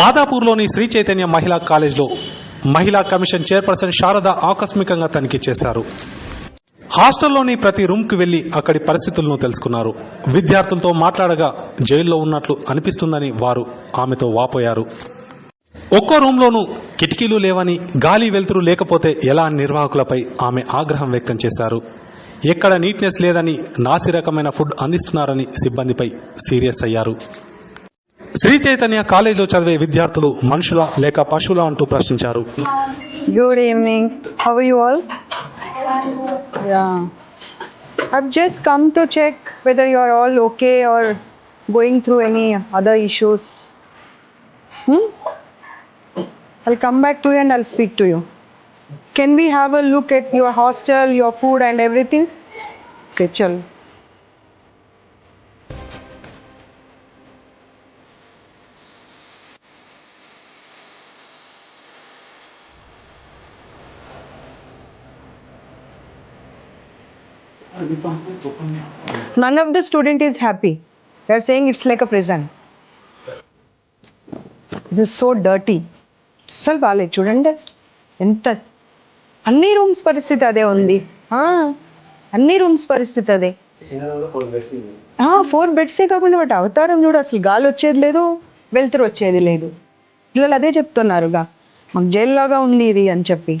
మాదాపూర్లోని శ్రీ చైతన్య మహిళా కాలేజ్లో మహిళా కమిషన్ చైర్పర్సన్ శారద ఆకస్మికంగా తనిఖీ చేశారు. హాస్టల్లోని ప్రతి రూమ్కి వెళ్ళి అక్కడి పరిస్థితులను తెలుసుకున్నారు. విద్యార్థులతో మాట్లాడగా జైల్లో ఉన్నట్లు అనిపిస్తుందని వారు ఆమెతో వాపోయారు. ఒక్కో రూమ్లోనూ కిటికీలు లేవని గాలి వెలుతురు లేకపోతే ఎలా నిర్వాహకులపై ఆమె ఆగ్రహం వ్యక్తం చేశారు. ఎక్కడ నీట్నెస్ లేదని నాసి రకమైన ఫుడ్ అందిస్తున్నారని సిబ్బందిపై సీరియస్ అయ్యారు. శ్రీ చైతన్య కాలేజీలో చదివే విద్యార్థులు మనుషుల లేక పశువుల అంటూ ప్రశ్నించారు Good evening. How are you all? Yeah. I've just come to check whether you're all okay or going through any other issues. Hmm? I'll come back to you and I'll speak to you. Can we have a look at your hostel, your food, and everything? Okay, chal. None of the student is happy. They're saying it's like a prison. It is so dirty. అస్సలు బాగాలేదు చూడండి. ఎంత అన్ని rooms పరిస్థితి అదే ఉంది. అన్ని rooms పరిస్థితి అదే. ఫోర్ బెడ్సే కాకుండా వాటి అవతారం చూడు అసలు గాలి వచ్చేది లేదు వెలుతురు వచ్చేది లేదు. పిల్లలు అదే చెప్తున్నారుగా. మాకు జైల్లాగా ఉంది ఇది అని చెప్పి.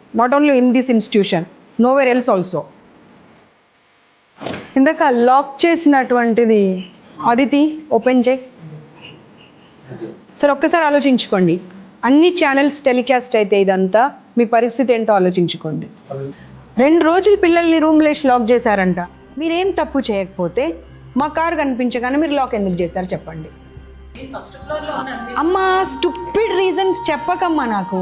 not only in this institution no where else also ఇందాక లాక్ చేసినటువంటిది అదితి ఓపెన్ చేయి. సరే ఒక్కసారి ఆలోచించుకోండి. అన్ని ఛానల్స్ టెలికాస్ట్ అయితే ఇదంతా మీ పరిస్థితి ఏంటో ఆలోచించుకోండి. రెండు రోజులు పిల్లల్ని రూమ్లో వేసి లాక్ చేశారంట. మీరేం తప్పు చేయకపోతే మా కార్ కనిపించగానే మీరు లాక్ ఎందుకు చేశారు చెప్పండి. అమ్మా స్టూపిడ్ రీజన్స్ చెప్పకమ్మా నాకు.